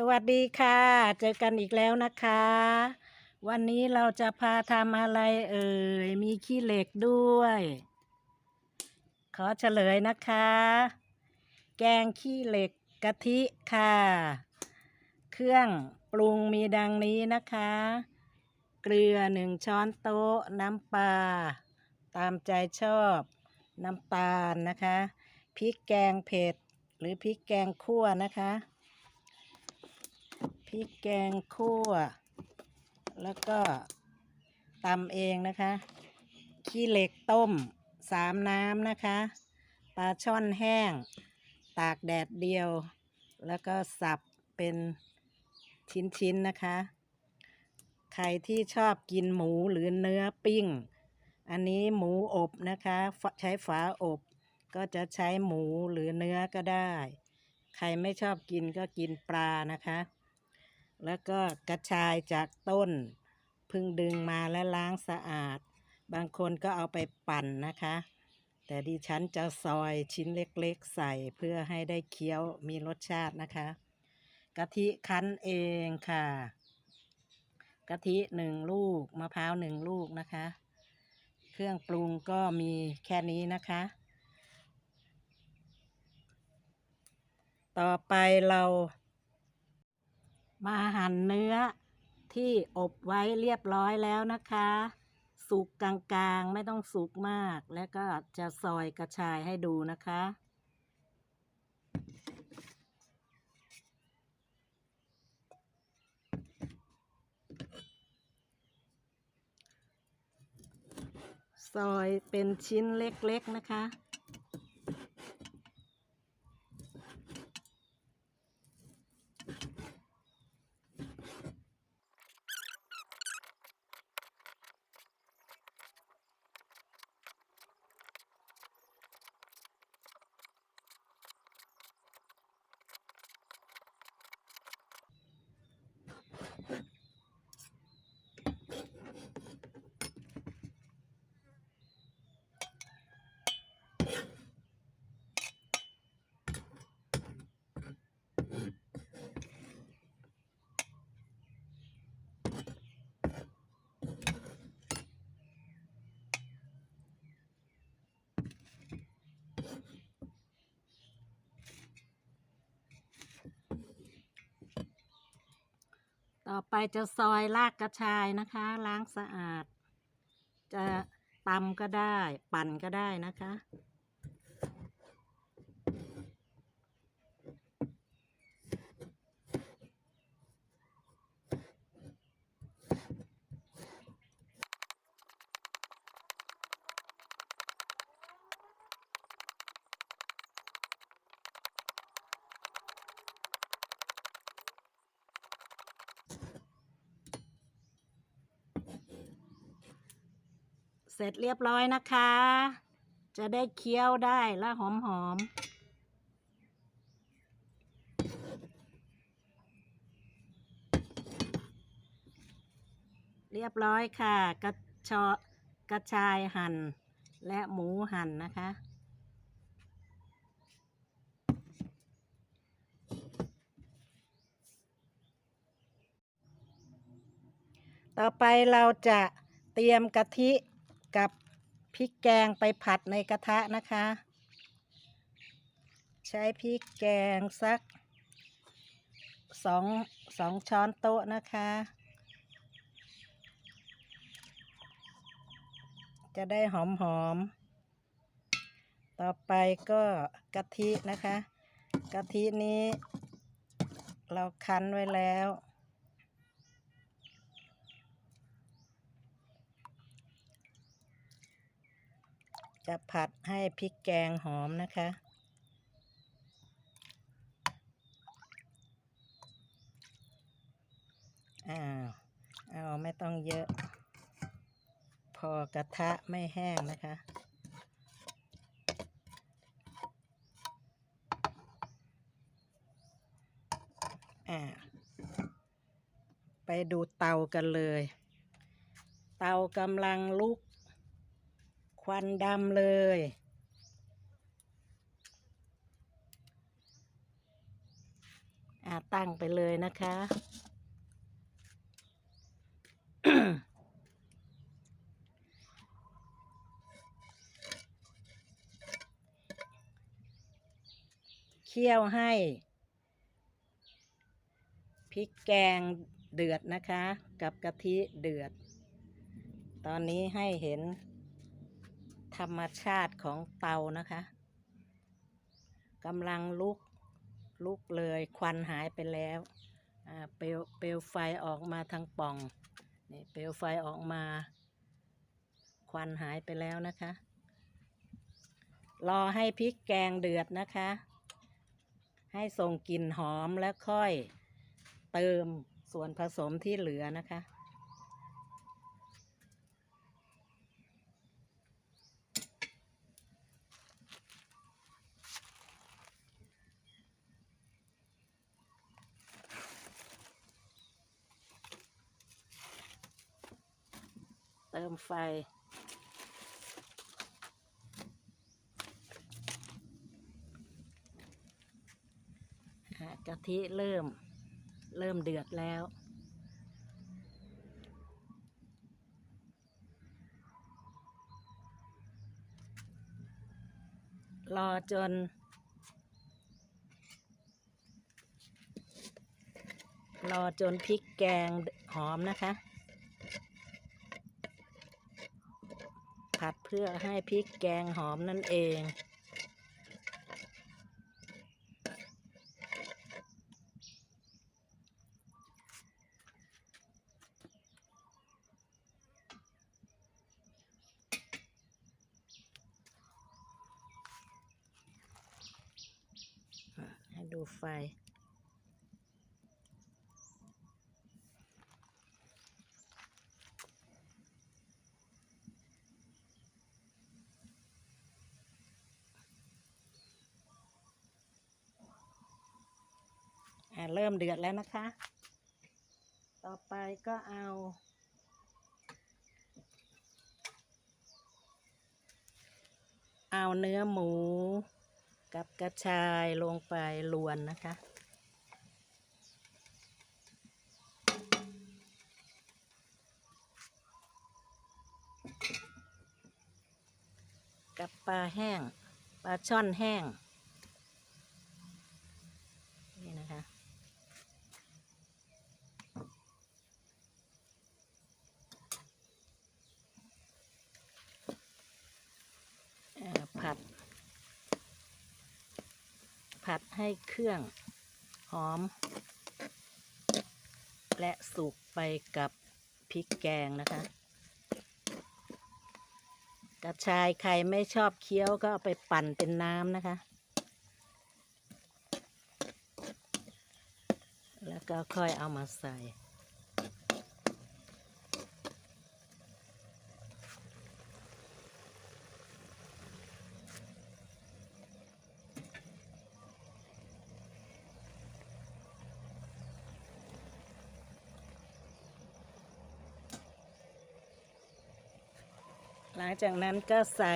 สวัสดีค่ะ เจอกันอีกแล้วนะคะ วันนี้เราจะพาทำอะไรเอ่ย มีขี้เหล็กด้วย ขอเฉลยนะคะ แกงขี้เหล็กกะทิค่ะ เครื่องปรุงมีดังนี้นะคะ เกลือหนึ่งช้อนโต๊ะ น้ำปลาตามใจชอบ น้ำตาลนะคะ พริกแกงเผ็ด หรือพริกแกงคั่วนะคะ พริกแกงคั่ว แล้วก็ตำเองนะคะ ขี้เหล็กต้มสามน้ำนะคะ ปลาช่อนแห้ง ตากแดดเดียว แล้วก็สับเป็นชิ้นๆนะคะ ใครที่ชอบกินหมูหรือเนื้อปิ้ง อันนี้หมูอบนะคะ ใช้ฝาอบก็จะใช้หมูหรือเนื้อก็ได้ ใครไม่ชอบกินก็กินปลานะคะ แล้วก็กระชายจากต้นพึ่งดึงมาและล้างสะอาด บางคนก็เอาไปปั่นนะคะ แต่ดิฉันจะซอยชิ้นเล็กๆ ใส่เพื่อให้ได้เคี้ยวมีรสชาตินะคะ กะทิคั้นเองค่ะ กะทิหนึ่งลูกมะพร้าวหนึ่งลูกนะคะ เครื่องปรุงก็มีแค่นี้นะคะ ต่อไปเรา มาหั่นเนื้อที่อบไว้เรียบร้อยแล้วนะคะ สุกกลางๆ ไม่ต้องสุกมาก แล้วก็จะซอยกระชายให้ดูนะคะ ซอยเป็นชิ้นเล็กๆนะคะ ต่อไปจะซอยรากกระชายนะคะ ล้างสะอาด จะตำก็ได้ ปั่นก็ได้นะคะ เสร็จเรียบร้อยนะคะ จะได้เคี้ยวได้และหอมหอมเรียบร้อยค่ะ กระชอกระชายหั่น และหมูหั่นนะคะ ต่อไปเราจะเตรียมกะทิ กับพริกแกงไปผัดในกระทะนะคะ ใช้พริกแกงสักสองสองช้อนโต๊ะนะคะ จะได้หอมหอม ต่อไปก็กะทินะคะ กะทินี้เราคั้นไว้แล้ว จะผัดให้พริกแกงหอมนะคะ อ้าว เอาไม่ต้องเยอะ พอกระทะไม่แห้งนะคะอ่าไปดูเตากันเลย เตากำลังลุก ควันดำเลย อ่าตั้งไปเลยนะคะ เคี่ยวให้ พริกแกงเดือดนะคะ กับกะทิเดือด ตอนนี้ให้เห็น ธรรมชาติของเตานะคะกำลังลุกลุกเลยควันหายไปแล้วเปลวเปลวไฟออกมาทางป่องนี่เปลวไฟออกมา ควันหายไปแล้วนะคะ รอให้พริกแกงเดือดนะคะ ให้ส่งกลิ่นหอมแล้วค่อยเติมส่วนผสมที่เหลือนะคะ ติมไฟ กะทิเริ่ม เริ่มเดือดแล้ว รอจน รอจนพริกแกงหอมนะคะ ผัดเพื่อให้พริกแกงหอมนั่นเองให้ดูไฟ เริ่มเดือดแล้วนะคะ ต่อไปก็เอาเอาเนื้อหมู กับกระชายลงไปลวนนะคะ กับปลาแห้ง ปลาช่อนแห้ง นี่นะคะ เอ่อผัด ผัดให้เครื่องหอม และสุกไปกับพริกแกงนะคะ กระชายใครไม่ชอบเคี้ยวก็เอาไปปั่นเป็นน้ำนะคะ แล้วก็ค่อยเอามาใส่ ลังจากนั้นก็ใส่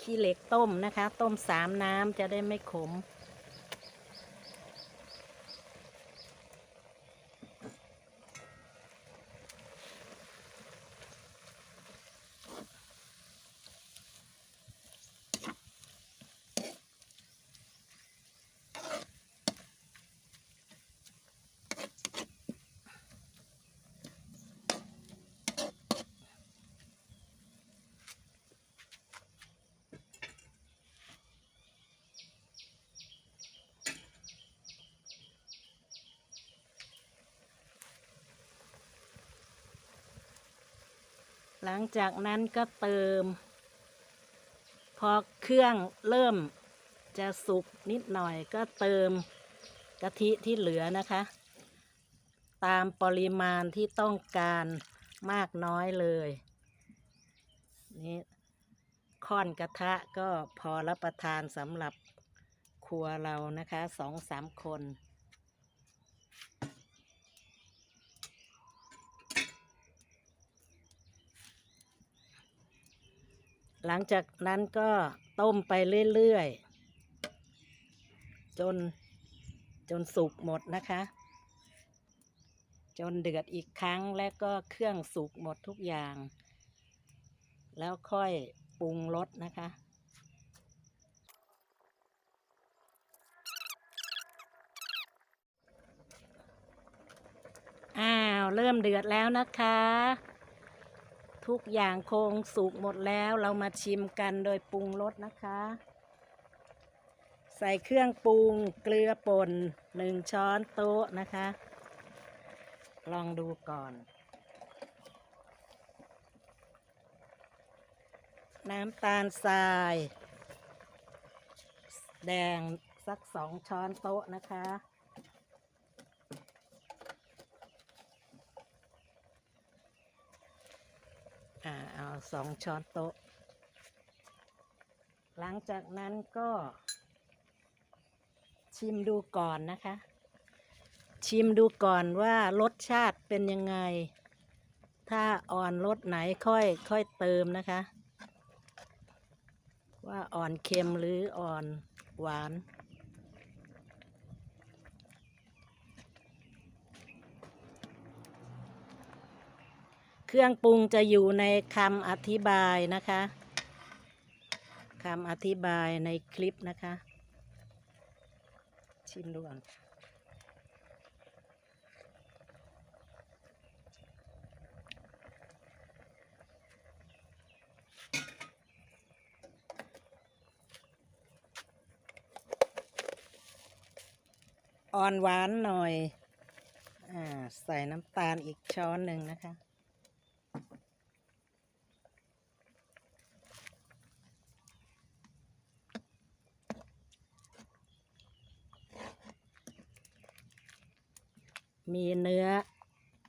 ขี้เหล็กต้มนะคะ ต้มสามน้ำจะได้ไม่ขม หลังจากนั้นก็เติม พอเครื่องเริ่มจะสุกนิดหน่อยก็เติมกะทิที่เหลือนะคะ ตามปริมาณที่ต้องการมากน้อยเลยนี่ค่อนกระทะก็พอรับประทานสำหรับครัวเรานะคะสองสามคน หลังจากนั้นก็ต้มไปเรื่อยๆ จนจนสุกหมดนะคะ จนเดือดอีกครั้งแล้วก็เครื่องสุกหมดทุกอย่าง แล้วค่อยปรุงรสนะคะอ้าว เริ่มเดือดแล้วนะคะ ทุกอย่างคงสุกหมดแล้วเรามาชิมกันโดยปรุงรสนะคะ ใส่เครื่องปรุงเกลือป่นหนึ่งช้อนโต๊ะนะคะ ลองดูก่อน น้ำตาลทราย แดงสักสองช้อนโต๊ะนะคะ อ่าเอาสองช้อนโต๊ะ หลังจากนั้นก็ ชิมดูก่อนนะคะ ชิมดูก่อนว่ารสชาติเป็นยังไง ถ้าอ่อนรสไหนค่อยค่อยเติมนะคะ ว่าอ่อนเค็มหรืออ่อนหวาน เครื่องปรุงจะอยู่ในคำอธิบายนะคะคำอธิบายในคลิปนะคะ ชิมดูก่อนอ่อนหวานหน่อยอาใส่น้ำตาลอีกช้อนหนึ่งนะคะ มีเนื้อ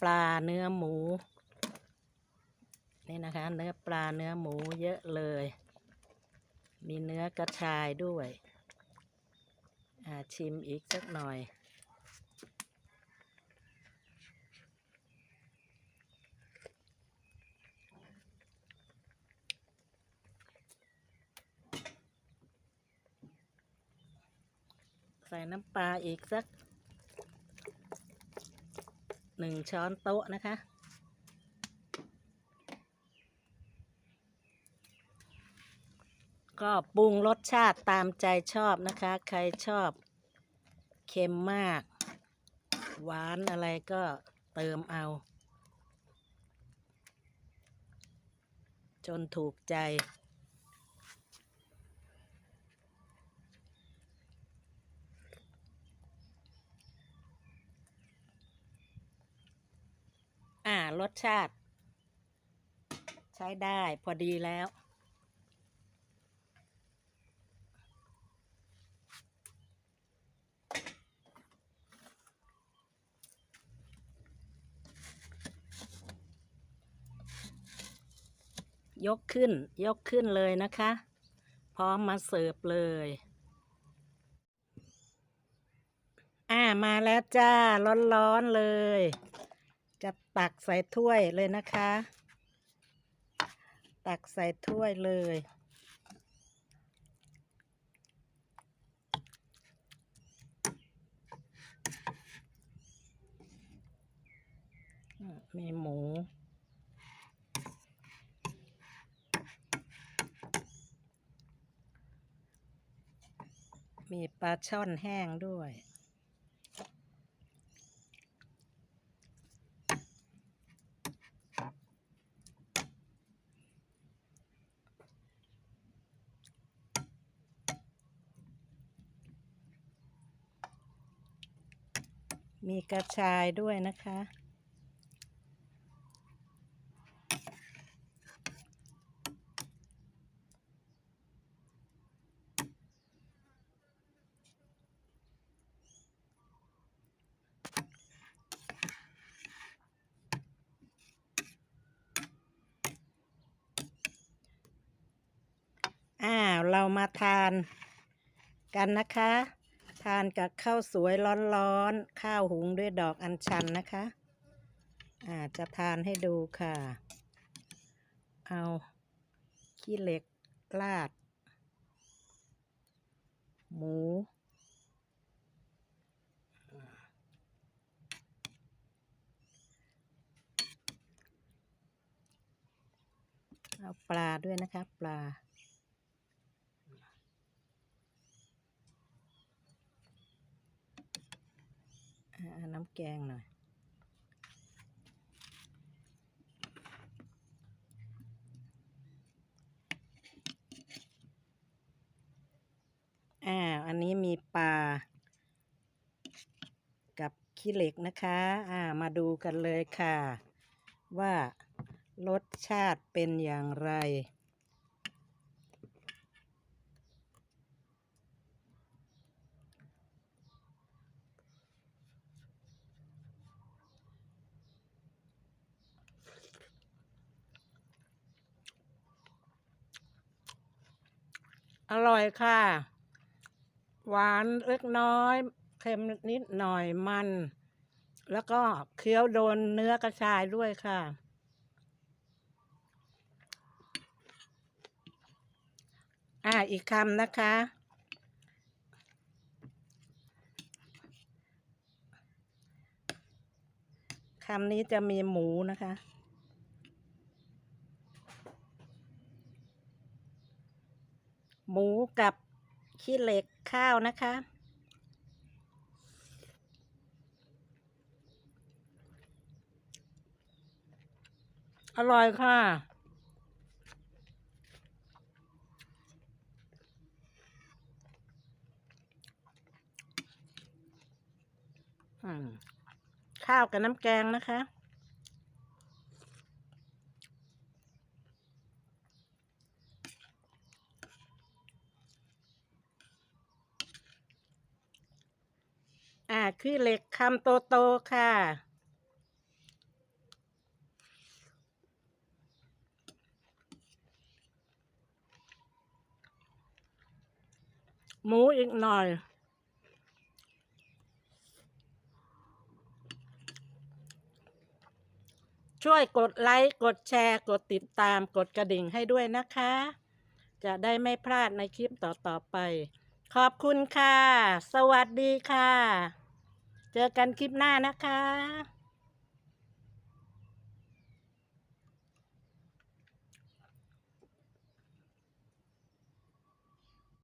ปลาเนื้อหมู นี่นะคะ เนื้อปลาเนื้อหมูเยอะเลย มีเนื้อกระชายด้วยชิมอีกสักหน่อยใส่น้ำปลาอีกสัก หนึ่งช้อนโต๊ะนะคะ ก็ปรุงรสชาติตามใจชอบนะคะ ใครชอบเค็มมาก หวานอะไรก็เติมเอา จนถูกใจ อ่ารสชาติ ใช้ได้พอดีแล้ว ยกขึ้น ยกขึ้นเลยนะคะ พร้อมมาเสิร์ฟเลย อ่ามาแล้วจ้า ร้อนๆเลย ตักใส่ถ้วยเลยนะคะ ตักใส่ถ้วยเลย มีหมูมีปลาช่อนแห้งด้วย มีกระชายด้วยนะคะ อ้าว เรามาทานกันนะคะ ทานกับข้าวสวยร้อนๆ ข้าวหุงด้วยดอกอัญชันนะคะอาจะทานให้ดูค่ะ เอาขี้เหล็กลาด หมู เอาปลาด้วยนะคะ ปลา น้ำแกงหน่อยอ่าอันนี้มีปลา กับขี้เหล็กนะคะ อ่า มาดูกันเลยค่ะ ว่ารสชาติเป็นอย่างไร อร่อยค่ะ หวานเล็กน้อย เค็มนิดหน่อยมัน แล้วก็เคี้ยวโดนเนื้อกระชายด้วยค่ะ อ่าอีกคำนะคะ คำนี้จะมีหมูนะคะ หมูกับขี้เหล็กข้าวนะคะ อร่อยค่ะข้าวกับน้ำแกงนะคะ คือเหล็กคำโตโตๆค่ะ หมูอีกหน่อย ช่วยกดไลค์ กดแชร์ กดติดตาม กดกระดิ่งให้ด้วยนะคะ จะได้ไม่พลาดในคลิปต่อ ๆ ไปขอบคุณค่ะ สวัสดีค่ะ เจอกันคลิปหน้านะคะ